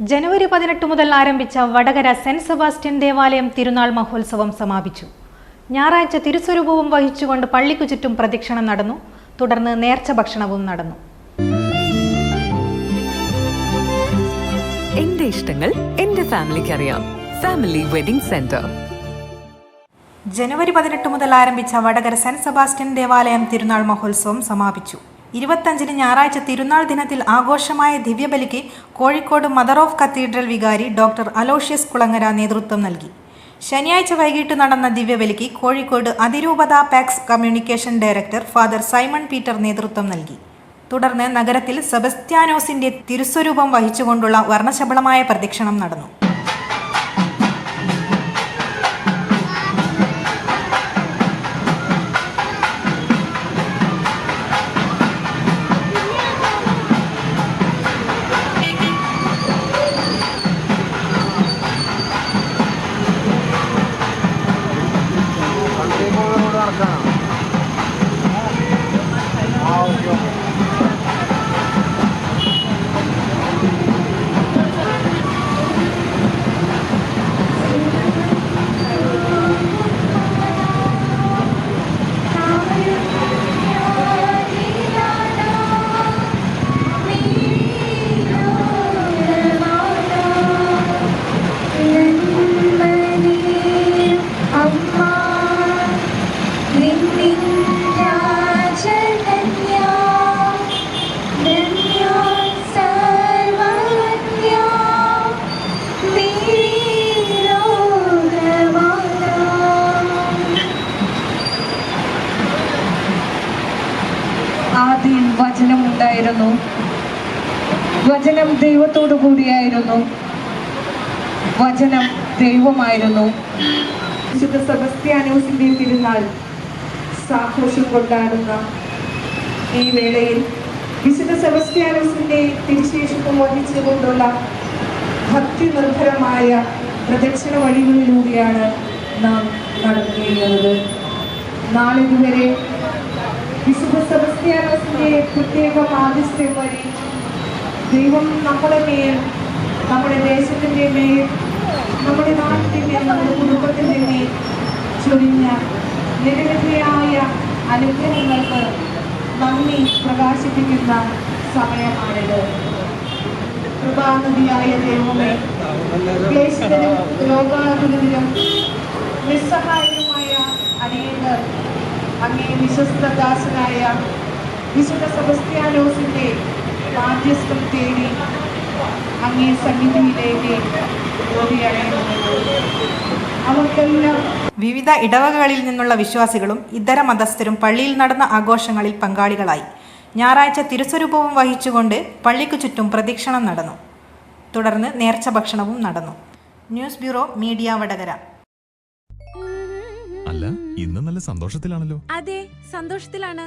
ജനുവരി പതിനെട്ട് മുതൽ ആരംഭിച്ച വടകര സെന്റ് സെബാസ്റ്റ്യൻ ദേവാലയം തിരുനാൾ മഹോത്സവം സമാപിച്ചു. ഞായറാഴ്ച തിരുസ്വരൂപവും വഹിച്ചുകൊണ്ട് പള്ളിക്കു ചുറ്റും പ്രദക്ഷിണം നടന്നു. തുടർന്ന് നേർച്ച ഭക്ഷണവും നടന്നു. എന്റെ ഇഷ്ടങ്ങൾ എന്റെ ഫാമിലിക്ക് അറിയാം. Family wedding centre. ജനുവരി പതിനെട്ട് മുതൽ ആരംഭിച്ച വടകര സെന്റ് സെബാസ്റ്റ്യൻ ദേവാലയം തിരുനാൾ മഹോത്സവം സമാപിച്ചു. ഇരുപത്തഞ്ചിന് ഞായറാഴ്ച തിരുനാൾ ദിനത്തിൽ ആഘോഷമായ ദിവ്യബലിക്ക് കോഴിക്കോട് മദർ ഓഫ് കത്തീഡ്രൽ വികാരി ഡോക്ടർ അലോഷ്യസ് കുളങ്ങര നേതൃത്വം നൽകി. ശനിയാഴ്ച വൈകിട്ട് നടന്ന ദിവ്യബലിക്ക് കോഴിക്കോട് അതിരൂപത Pax communication director father Simon Peter നേതൃത്വം നൽകി. തുടർന്ന് നഗരത്തിൽ സെബസ്ത്യാനോസിന്റെ തിരുസ്വരൂപം വഹിച്ചുകൊണ്ടുള്ള വർണശബളമായ പ്രദക്ഷിണം നടന്നു. ആദ്യം വചനമുണ്ടായിരുന്നു. വചനം ഉണ്ടായിരുന്നു വചനം ദൈവത്തോടു കൂടിയായിരുന്നു. വചനം ദൈവമായിരുന്നു. വിശുദ്ധ സെബസ്ത്യാനോസിന്റെ തിരുനാൾ സാഘോഷം കൊണ്ടാടുന്ന ഈ വേളയിൽ വിശുദ്ധ സെബസ്ത്യാനോസിന്റെ തിരുശേഷിപ്പം വഹിച്ചുകൊണ്ടുള്ള ഭക്തി നിർഭരമായ പ്രദക്ഷിണ വഴികളിലൂടെയാണ് നാം നടന്നു നീങ്ങുന്നത് നാളിതുവരെ വിശുദ്ധ സെബസ്ത്യാനോസിന്റെ പ്രത്യേക ആദിസ്യം വഴി ദൈവം നമ്മുടെ മേൽ നമ്മുടെ ദേശത്തിന്റെ മേൽ നമ്മുടെ നാട്ടിന്റെ നമ്മുടെ കുടുംബത്തിന്റെ മേൽ ചൊരിഞ്ഞ നിരവധിയായ അനുഗ്രഹങ്ങൾക്ക് നന്ദി പ്രകാശിപ്പിക്കുന്ന സമയമാണിത്. കൃപാനദിയായ ദൈവമേ ദേശത്തിനും രോഗാകുലരും നിസ്സഹായരുമായ അനേകർ അങ്ങേ വിശ്വസ്തദാസനായ വിശുദ്ധ സെബസ്ത്യാനോസിന്റെ മാധ്യസ്ഥം തേടി അങ്ങേ സന്നിധിയിലേക്ക് അവർക്കെല്ലാം വിവിധ ഇടവകകളിൽ നിന്നുള്ള വിശ്വാസികളും ഇതര മതസ്ഥരും പള്ളിയിൽ നടന്ന ആഘോഷങ്ങളിൽ പങ്കാളികളായി. ഞായറാഴ്ച തിരുസ്വരൂപവും വഹിച്ചുകൊണ്ട് പള്ളിക്കു ചുറ്റും പ്രദക്ഷിണം നടന്നു. തുടർന്ന് നേർച്ച ഭക്ഷണവും നടന്നു. News bureau media Vadakara. അല്ല ഇന്ന് നല്ല സന്തോഷത്തിലാണല്ലോ. അതെ സന്തോഷത്തിലാണ്.